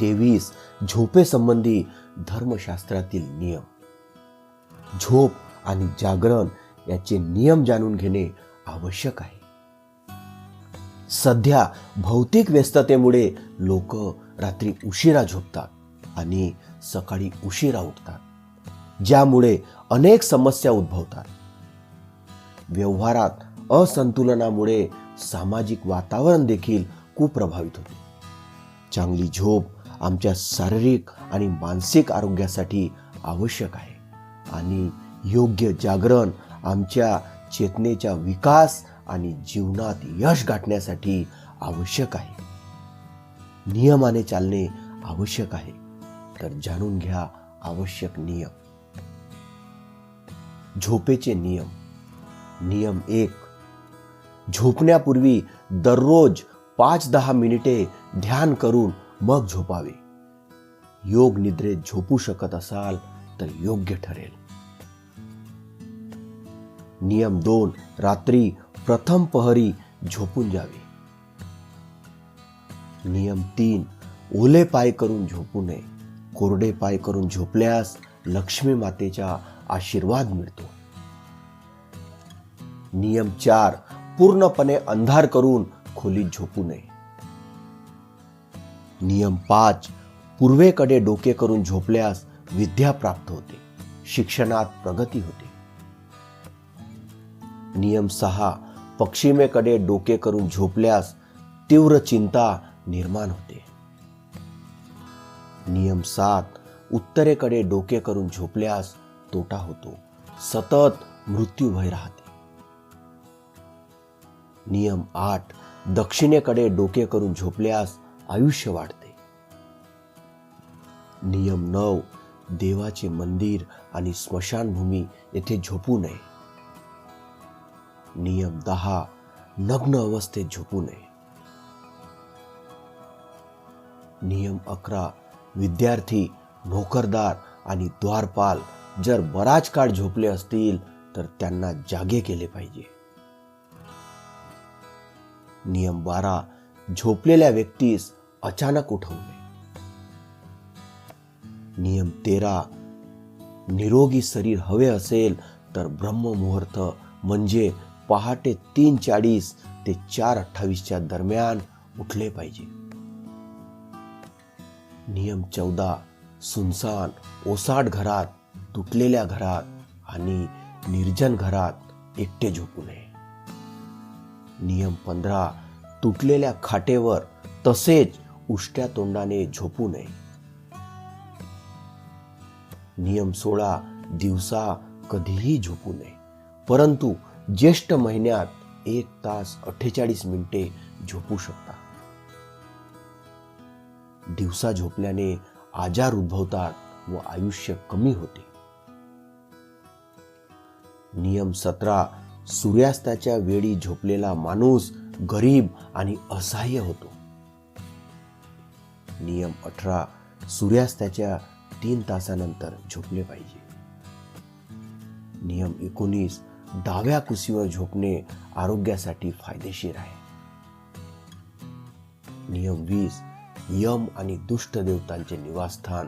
तेवीस झोपेसंबंधी धर्मशास्त्रातील नियम. झोप आणि जागरण याचे नियम जाणून घेणे आवश्यक आहे. सध्या भौतिक व्यस्ततेमुळे लोक रात्री उशिरा झोपतात आणि सकाळी उशिरा उठतात ज्यामुळे अनेक समस्या उद्भवतात. व्यवहारात असंतुलनामुळे सामाजिक वातावरण देखील कुप्रभावित होते. चांगली झोप आमच्या शारीरिक आणि मानसिक आरोग्यासाठी आवश्यक आहे. आणि योग्य जागरण आमच्या चेतनेच्या विकास आणि जीवनात यश गाठण्यासाठी आवश्यक आहे. नियमाने चालणे आवश्यक आहे. तर जाणून घ्या आवश्यक नियम. झोपेचे नियम. नियम एक झोपण्यापूर्वी दररोज पाच दहा मिनिटे ध्यान करून मग झोपावे. योग निद्रेत झोपू शकत असाल तर योग्य ठरेल. नियम दोन रात्री प्रथम पहरी झोपून जावे. नियम तीन ओले पाय करून झोपू नये. कोरडे पाय करून झोपल्यास लक्ष्मी मातेचा आशीर्वाद मिळतो. नियम चार पूर्णपणे अंधार करून खोलीत झोपू नये. नियम पाच. पूर्वेकडे डोके करून झोपल्यास विद्या प्राप्त होते. शिक्षणात प्रगती होते. नियम सहा. पश्चिमेकडे डोके करून झोपल्यास तीव्र चिंता निर्माण होते. नियम सात. उत्तरेकडे डोके करून झोपल्यास तोटा होतो. सतत मृत्यू भय राहते. नियम आठ. दक्षिणेकडे डोके करून झोपल्यास आयुष्य वाढते. नियम नऊ देवाचे मंदिर आणि स्मशानभूमी येथे झोपू नये. नियम दहा नग्न अवस्थेत झोपू नये. नियम अकरा विद्यार्थी नोकरदार आणि द्वारपाल जर बराच काळ झोपले असतील तर त्यांना जागे केले पाहिजे. नियम बारा झोपलेल्या व्यक्तीस अचानक उठवू नये. नियम तेरा निरोगी शरीर हवे असेल तर ब्रह्ममुहूर्त म्हणजे पहाटे तीन चाळीस ते चार अठ्ठावीसच्या दरम्यान उठले पाहिजे. नियम चौदा सुनसान ओसाट घरात तुटलेल्या घरात आणि निर्जन घरात एकटे झोपू नये. नियम पंधरा तुटलेल्या खाटेवर तसेच उष्ट्या तोंडाने झोपू नये. नियम सोळा दिवसा कधीही झोपू नये. परंतु ज्येष्ठ महिन्यात एक तास अठ्ठेचाळीस मिनिटे झोपू शकता. दिवसा झोपल्याने आजार उद्भवतात व आयुष्य कमी होते. नियम सतरा सूर्यास्ताच्या वेळी झोपलेला माणूस गरीब आणि असहाय्य होतो. नियम अठरा. सूर्यास्ताच्या तीन तासानंतर झोपले पाहिजे. नियम एकोणीस. डाव्या कुशीवर झोपणे आरोग्यासाठी फायदेशीर आहे. नियम वीस. यम आणि दुष्ट देवतांचे निवासस्थान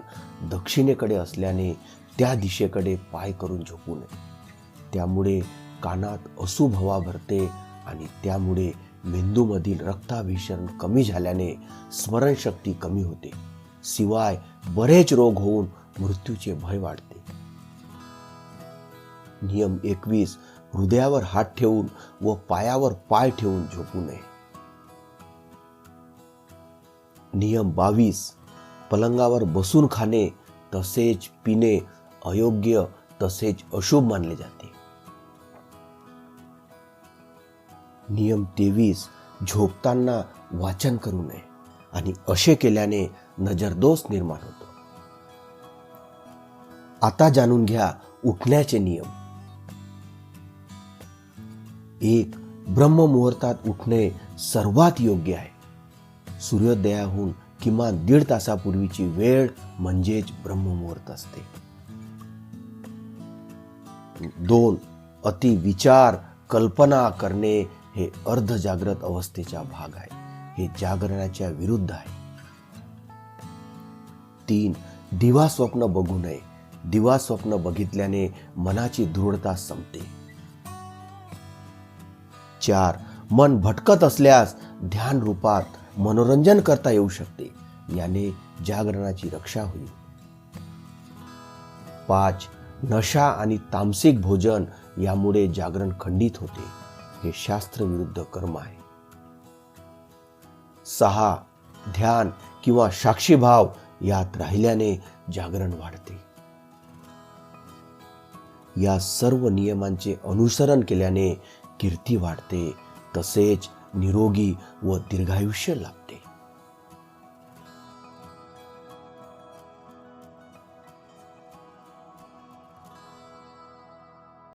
दक्षिणेकडे असल्याने त्या दिशेकडे पाय करून झोपू नये. त्यामुळे कानात अशुभ हवा भरते आणि त्यामुळे मेंदूमधील रक्ताभिसरण कमी झाल्याने स्मरणशक्ती कमी होते. शिवाय बरेच रोग होऊन मृत्यूचे भय वाढते. नियम एकवीस हृदयावर हात ठेवून व पायावर पाय ठेवून झोपू नये. नियम बावीस पलंगावर बसून खाणे तसेच पिणे अयोग्य तसेच अशुभ मानले जाते. नियम तेवीस झोपताना वाचन करू नये आणि असे केल्याने नजरदोष निर्माण होतो. आता जाणून घ्या उठण्याचे नियम. एक ब्रह्ममुहूर्तात उठणे सर्वात योग्य आहे. सूर्योदयाहून किमान दीड तासापूर्वीची वेळ म्हणजेच ब्रह्ममुहूर्त असते. दोन अति विचार कल्पना करणे हे अर्धजाग्रत अवस्थेचा भाग आहे. हे जागरणाच्या विरुद्ध आहे. तीन दिवा स्वप्न बघू नये. दिवा स्वप्न बघितल्याने मनाची दृढता संपते. चार मन भटकत असल्यास ध्यान रूपात मनोरंजन करता येऊ शकते. याने जागरणाची रक्षा होईल. पाच नशा आणि तामसिक भोजन यामुळे जागरण खंडित होते. हे शास्त्रविरुद्ध कर्म आहे. सहा ध्यान किंवा साक्षीभाव यात राहिल्याने जागरण वाढते. या सर्व नियमांचे अनुसरण केल्याने कीर्ती वाढते तसेच निरोगी व दीर्घायुष्य लाभते.